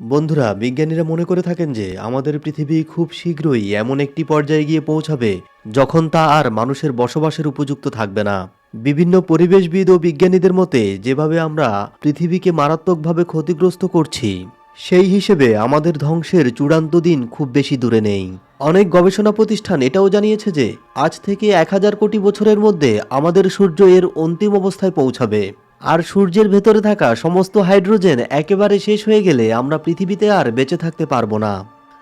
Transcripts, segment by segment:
বন্ধুরা, বিজ্ঞানীরা মনে করে থাকেন যে আমাদের পৃথিবী খুব শীঘ্রই এমন একটি পর্যায়ে গিয়ে পৌঁছাবে যখন তা আর মানুষের বসবাসের উপযুক্ত থাকবে না। বিভিন্ন পরিবেশবিদ ও বিজ্ঞানীদের মতে, যেভাবে আমরা পৃথিবীকে মারাত্মকভাবে ক্ষতিগ্রস্ত করছি, সেই হিসেবে আমাদের ধ্বংসের চূড়ান্ত দিন খুব বেশি দূরে নেই। অনেক গবেষণা প্রতিষ্ঠান এটাও জানিয়েছে যে, আজ থেকে এক হাজার কোটি বছরের মধ্যে আমাদের সূর্য এর অন্তিম অবস্থায় পৌঁছাবে। আর সূর্যের ভেতরে থাকা সমস্ত হাইড্রোজেন একেবারে শেষ হয়ে গেলে আমরা পৃথিবীতে আর বেঁচে থাকতে পারব না।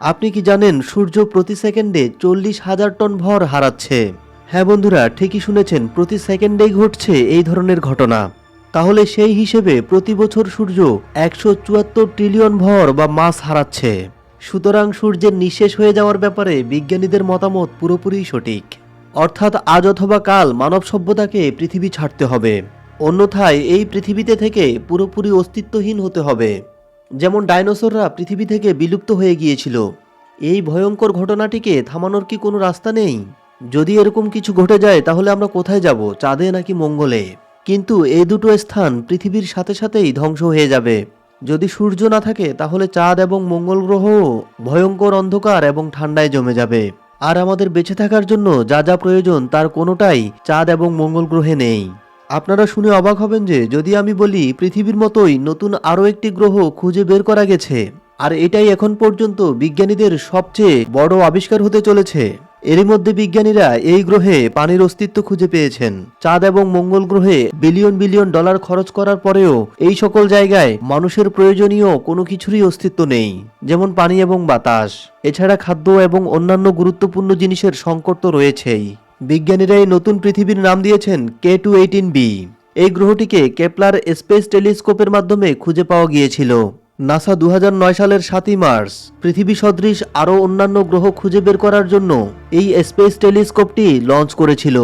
আপনি কি জানেন সূর্য প্রতি সেকেন্ডে চল্লিশ হাজার টন ভর হারাচ্ছে? হ্যাঁ বন্ধুরা, ঠিকই শুনেছেন, প্রতি সেকেন্ডেই ঘটছে এই ধরনের ঘটনা। তাহলে সেই হিসেবে প্রতি বছর সূর্য একশো চুয়াত্তর ট্রিলিয়ন ভর বা মাস হারাচ্ছে। সুতরাং সূর্যের নিঃশেষ হয়ে যাওয়ার ব্যাপারে বিজ্ঞানীদের মতামত পুরোপুরি সঠিক। অর্থাৎ আজ অথবা কাল মানব সভ্যতাকে পৃথিবী ছাড়তে হবে। অন্যথায় এই পৃথিবীতে থেকে পুরোপুরি অস্তিত্বহীন হতে হবে। যেমন ডাইনোসররা পৃথিবী থেকে বিলুপ্ত হয়ে গিয়েছিল। এই ভয়ঙ্কর ঘটনাটিকে থামানোর কি কোনো রাস্তা নেই? যদি এরকম কিছু ঘটে যায়, তাহলে আমরা কোথায় যাব, চাঁদে নাকি মঙ্গলে? কিন্তু এই দুটো স্থান পৃথিবীর সাথে সাথেই ধ্বংস হয়ে যাবে। যদি সূর্য না থাকে, তাহলে চাঁদ এবং মঙ্গল গ্রহ ভয়ঙ্কর অন্ধকার এবং ঠান্ডায় জমে যাবে। আর আমাদের বেঁচে থাকার জন্য যা যা প্রয়োজন, তার কোনোটাই চাঁদ এবং মঙ্গল গ্রহে নেই। আপনারা শুনে অবাক হবেন যে যদি আমি বলি পৃথিবীর মতোই নতুন আরও একটি গ্রহ খুঁজে বের করা গেছে, আর এটাই এখন পর্যন্ত বিজ্ঞানীদের সবচেয়ে বড় আবিষ্কার হতে চলেছে। এরই মধ্যে বিজ্ঞানীরা এই গ্রহে পানির অস্তিত্ব খুঁজে পেয়েছেন। চাঁদ এবং মঙ্গল গ্রহে বিলিয়ন বিলিয়ন ডলার খরচ করার পরেও এই সকল জায়গায় মানুষের প্রয়োজনীয় কোনো কিছুরই অস্তিত্ব নেই, যেমন পানি এবং বাতাস। এছাড়া খাদ্য এবং অন্যান্য গুরুত্বপূর্ণ জিনিসের সংকট তো রয়েছেই। বিজ্ঞানীরা এই নতুন পৃথিবীর নাম দিয়েছেন কে টু এইটিন বি এই গ্রহটিকে কেপলার স্পেস টেলিস্কোপের মাধ্যমে খুঁজে পাওয়া গিয়েছিল। নাসা দু হাজার নয় সালের সাতই মার্চ, পৃথিবী সদৃশ আরও অন্যান্য গ্রহ খুঁজে বের করার জন্য এই স্পেস টেলিস্কোপটি লঞ্চ করেছিল।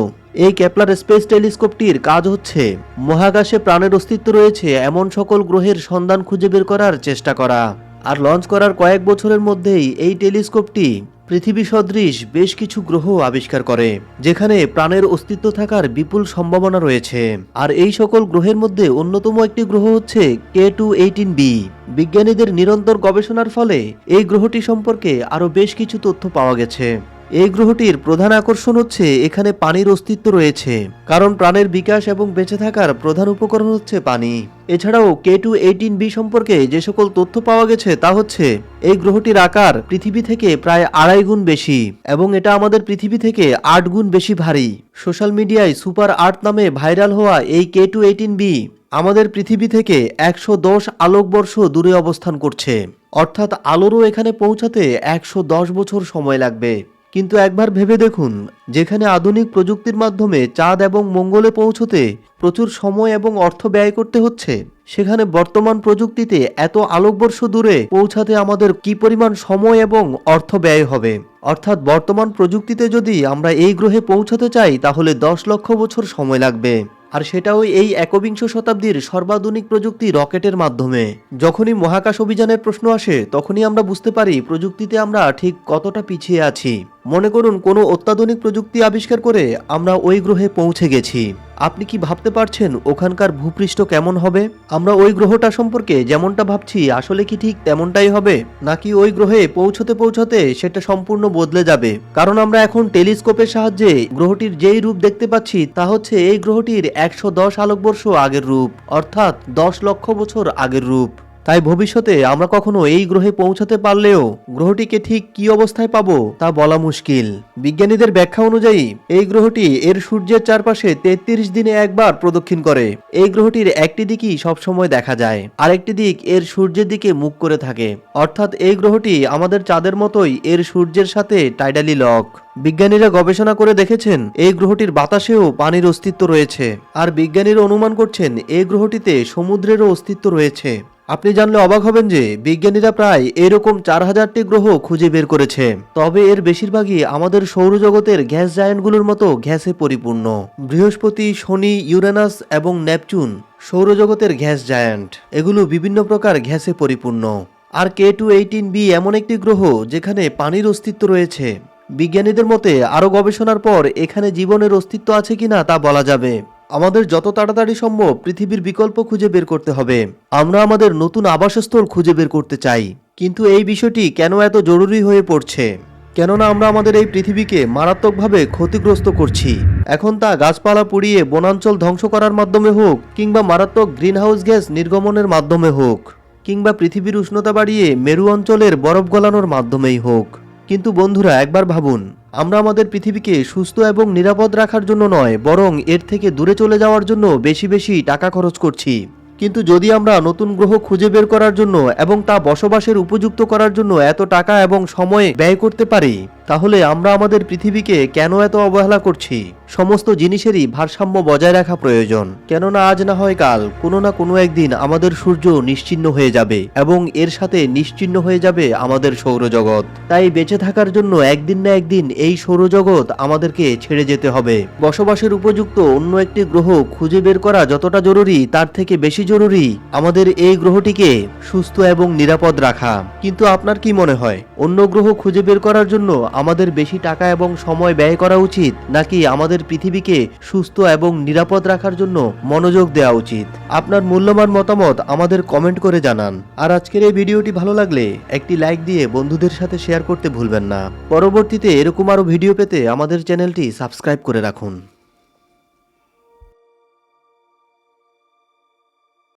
এই কেপলার স্পেস টেলিস্কোপটির কাজ হচ্ছে মহাকাশে প্রাণের অস্তিত্ব রয়েছে এমন সকল গ্রহের সন্ধান খুঁজে বের করার চেষ্টা করা। আর লঞ্চ করার কয়েক বছরের মধ্যেই এই টেলিস্কোপটি পৃথিবী সদৃশ বেশ কিছু গ্রহ আবিষ্কার করে, যেখানে প্রাণের অস্তিত্ব থাকার বিপুল সম্ভাবনা রয়েছে। আর এই সকল গ্রহের মধ্যে অন্যতম একটি গ্রহ হচ্ছে কে টু এইটিন বি বিজ্ঞানীদের নিরন্তর গবেষণার ফলে এই গ্রহটি সম্পর্কে আরও বেশ কিছু তথ্য পাওয়া গেছে। এই গ্রহটির প্রধান আকর্ষণ হচ্ছে এখানে পানির অস্তিত্ব রয়েছে, কারণ প্রাণের বিকাশ এবং বেঁচে থাকার প্রধান উপকরণ হচ্ছে পানি। এছাড়াও কে টু এইটিন বি সম্পর্কে যে সকল তথ্য পাওয়া গেছে তা হচ্ছে, এই গ্রহটির আকার পৃথিবী থেকে প্রায় আড়াই গুণ বেশি এবং এটা আমাদের পৃথিবী থেকে আট গুণ বেশি ভারী। সোশ্যাল মিডিয়ায় সুপার আর্ট নামে ভাইরাল হওয়া এই কে টু এইটিন বি আমাদের পৃথিবী থেকে একশো দশ আলোকবর্ষ দূরে অবস্থান করছে। অর্থাৎ আলোরও এখানে পৌঁছাতে একশো দশ বছর সময় লাগবে। কিন্তু একবার ভেবে দেখুন, যেখানে আধুনিক প্রযুক্তির মাধ্যমে চাঁদ এবং মঙ্গলে পৌঁছতে প্রচুর সময় এবং অর্থ ব্যয় করতে হচ্ছে, সেখানে বর্তমান প্রযুক্তিতে এত আলোকবর্ষ দূরে পৌঁছাতে আমাদের কি পরিমাণ সময় এবং অর্থ ব্যয় হবে? অর্থাৎ বর্তমান প্রযুক্তিতে যদি আমরা এই গ্রহে পৌঁছাতে চাই, তাহলে দশ লক্ষ বছর সময় লাগবে। আর সেটাও এই একবিংশ শতাব্দীর সর্বাধুনিক প্রযুক্তি রকেটের মাধ্যমে। যখনই মহাকাশ অভিযানের প্রশ্ন আসে, তখনই আমরা বুঝতে পারি প্রযুক্তিতে আমরা ঠিক কতটা পিছিয়ে আছি। মনে করুন কোনো অত্যাধুনিক প্রযুক্তি আবিষ্কার করে আমরা ওই গ্রহে পৌঁছে গেছি। আপনি কি ভাবতে পারছেন ওখানকার ভূপৃষ্ঠ কেমন হবে? আমরা ওই গ্রহটা সম্পর্কে যেমনটা ভাবছি, আসলে কি ঠিক তেমনটাই হবে? নাকি ওই গ্রহে পৌঁছতে পৌঁছতে সেটা সম্পূর্ণ বদলে যাবে? কারণ আমরা এখন টেলিস্কোপের সাহায্যে গ্রহটির যেই রূপ দেখতে পাচ্ছি তা হচ্ছে এই গ্রহটির একশো দশ আলোকবর্ষ আগের রূপ, অর্থাৎ দশ লক্ষ বছর আগের রূপ। তাই ভবিষ্যতে আমরা কখনো এই গ্রহে পৌঁছাতে পারলেও গ্রহটিকে ঠিক কি অবস্থায় পাবো তা বলা মুশকিল। বিজ্ঞানীদের ব্যাখ্যা অনুযায়ী, এই গ্রহটি এর সূর্যের চারপাশে তেত্রিশ দিনে একবার প্রদক্ষিণ করে। এই গ্রহটির একটি দিকই সবসময় দেখা যায়, আরেকটি দিক এর সূর্যের দিকে মুখ করে থাকে। অর্থাৎ এই গ্রহটি আমাদের চাঁদের মতোই এর সূর্যের সাথে টাইডালি লক বিজ্ঞানীরা গবেষণা করে দেখেছেন, এই গ্রহটির বাতাসেও পানির অস্তিত্ব রয়েছে। আর বিজ্ঞানীরা অনুমান করছেন, এই গ্রহটিতে সমুদ্রেরও অস্তিত্ব রয়েছে। আপনি জানলে অবাক হবেন যে বিজ্ঞানীরা প্রায় এরকম চার হাজারটি গ্রহ খুঁজে বের করেছে। তবে এর বেশিরভাগই আমাদের সৌরজগতের গ্যাস জায়ান্টগুলোর মতো গ্যাসে পরিপূর্ণ। বৃহস্পতি, শনি, ইউরেনাস এবং নেপচুন সৌরজগতের গ্যাস জায়ান্ট। এগুলো বিভিন্ন প্রকার গ্যাসে পরিপূর্ণ। আর কে টু এইটিন বি এমন একটি গ্রহ যেখানে পানির অস্তিত্ব রয়েছে। বিজ্ঞানীদের মতে আরও গবেষণার পর এখানে জীবনের অস্তিত্ব আছে কিনা তা বলা যাবে। আমাদের যত তাড়াতাড়ি সম্ভব পৃথিবীর বিকল্প খুঁজে বের করতে হবে। আমরা আমাদের নতুন আবাসস্থল খুঁজে বের করতে চাই। কিন্তু এই বিষয়টি কেন এত জরুরি হয়ে পড়ছে? কেননা আমরা আমাদের এই পৃথিবীকে মারাত্মকভাবে ক্ষতিগ্রস্ত করছি। এখন তা গাছপালা পুড়িয়ে বনাঞ্চল ধ্বংস করার মাধ্যমে হোক কিংবা মারাত্মক গ্রিনহাউস গ্যাস নির্গমনের মাধ্যমে হোক, কিংবা পৃথিবীর উষ্ণতা বাড়িয়ে মেরু অঞ্চলের বরফ গলানোর মাধ্যমেই হোক। কিন্তু বন্ধুরা, একবার ভাবুন, আমরা আমাদের পৃথিবীকে সুস্থ এবং নিরাপদ রাখার জন্য নয়, বরং এর থেকে দূরে চলে যাওয়ার জন্য বেশি বেশি টাকা খরচ করছি। কিন্তু যদি আমরা নতুন গ্রহ খুঁজে বের করার জন্য এবং তা বসবাসের উপযুক্ত করার জন্য এত টাকা এবং সময় ব্যয় করতে পারি তাহলে আমরা আমাদের পৃথিবীকে কেন এত অবহেলা করছি? সমস্ত জিনিসেরই ভারসাম্য বজায় রাখা প্রয়োজন। কেননা আজ না হয় কাল, কোনো না কোনো একদিন আমাদের সূর্য নিশ্চিহ্ন হয়ে যাবে এবং এর সাথে নিশ্চিহ্ন হয়ে যাবে আমাদের সৌরজগৎ। তাই বেঁচে থাকার জন্য একদিন না একদিন এই সৌরজগৎ আমাদেরকে ছেড়ে যেতে হবে। বসবাসের উপযুক্ত অন্য একটি গ্রহ খুঁজে বের করা যতটা জরুরি, তার থেকে বেশি জরুরি আমাদের এই গ্রহটিকে সুস্থ এবং নিরাপদ রাখা। কিন্তু আপনার কি মনে হয়, অন্য গ্রহ খুঁজে বের করার জন্য আমাদের বেশি টাকা এবং সময় ব্যয় করা উচিত, নাকি আমাদের পৃথিবীকে সুস্থ এবং নিরাপদ রাখার জন্য মনোযোগ দেওয়া উচিত? আপনার মূল্যবান মতামত আমাদের কমেন্ট করে জানান। আর আজকের এই ভিডিওটি ভালো লাগলে একটি লাইক দিয়ে বন্ধুদের সাথে শেয়ার করতে ভুলবেন না। পরবর্তীতে এরকম আরও ভিডিও পেতে আমাদের চ্যানেলটি সাবস্ক্রাইব করে রাখুন।